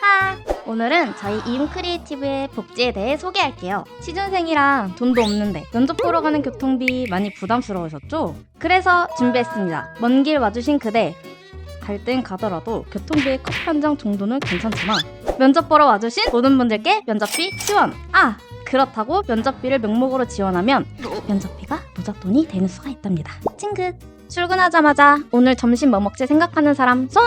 하! 오늘은 저희 이움 크리에이티브의 복지에 대해 소개할게요. 취준생이랑 돈도 없는데 면접 보러 가는 교통비 많이 부담스러우셨죠? 그래서 준비했습니다. 먼 길 와주신 그대. 갈 땐 가더라도 교통비의 커피 한장 정도는 괜찮지만 면접 보러 와주신 모든 분들께 면접비 지원! 아! 그렇다고 면접비를 명목으로 지원하면 면접비가 무작돈이 되는 수가 있답니다. 찡긋! 출근하자마자 오늘 점심 뭐 먹지 생각하는 사람 손!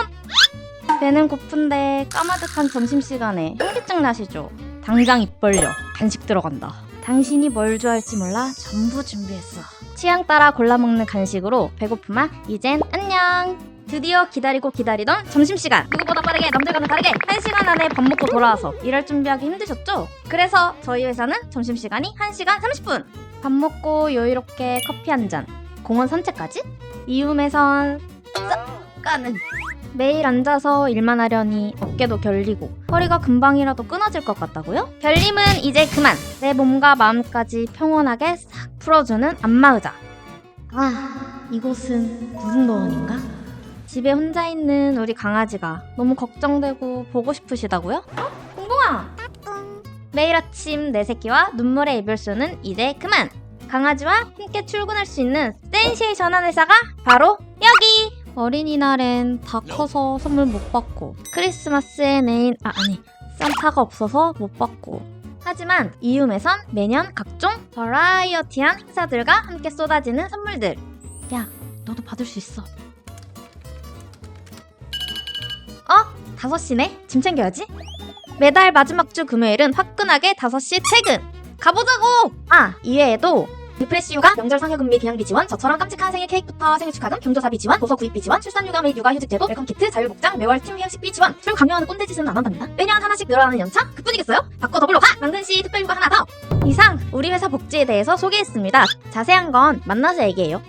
배는 고픈데 까마득한 점심시간에 현기증 나시죠? 당장 입 벌려 간식 들어간다. 당신이 뭘 좋아할지 몰라 전부 준비했어. 취향 따라 골라 먹는 간식으로 배고프마? 이젠 안녕. 드디어 기다리고 기다리던 점심시간. 누구보다 빠르게 남들과는 다르게 1시간 안에 밥 먹고 돌아와서 일할 준비하기 힘드셨죠? 그래서 저희 회사는 점심시간이 1시간 30분. 밥 먹고 여유롭게 커피 한 잔. 공원 산책까지? 이움에선 쓱 가는 매일 앉아서 일만 하려니 어깨도 결리고 허리가 금방이라도 끊어질 것 같다고요? 결림은 이제 그만 내 몸과 마음까지 평온하게 싹 풀어주는 안마의자 아 이곳은 무등도원인가? 집에 혼자 있는 우리 강아지가 너무 걱정되고 보고 싶으시다고요? 어? 공봉아 매일 아침 내 새끼와 눈물의 이별소는 이제 그만 강아지와 함께 출근할 수 있는 센시에이션 한 회사가 바로 여기 어린이날엔 다 커서 선물 못 받고 크리스마스엔 애인 아 아니 산타가 없어서 못 받고 하지만 이움에선 매년 각종 버라이어티한 행사들과 함께 쏟아지는 선물들 야 너도 받을 수 있어 어? 5시네? 짐 챙겨야지 매달 마지막 주 금요일은 화끈하게 5시 퇴근 가보자고! 아 이외에도 리프레시 휴가, 명절 상여금비 비양비 지원, 저처럼 깜찍한 생일 케이크부터 생일 축하금, 경조사비 지원, 도서 구입비 지원, 출산 휴가 및 육아 휴직 제도, 웰컴 키트, 자율복장, 매월 팀 회식비 지원. 술 강요하는 꼰대 짓은 안 한답니다. 매년 하나씩 늘어나는 연차? 그뿐이겠어요? 바꿔 더블로 가! 만근씨 특별 휴가 하나 더! 이상 우리 회사 복지에 대해서 소개했습니다. 자세한 건 만나서 얘기해요.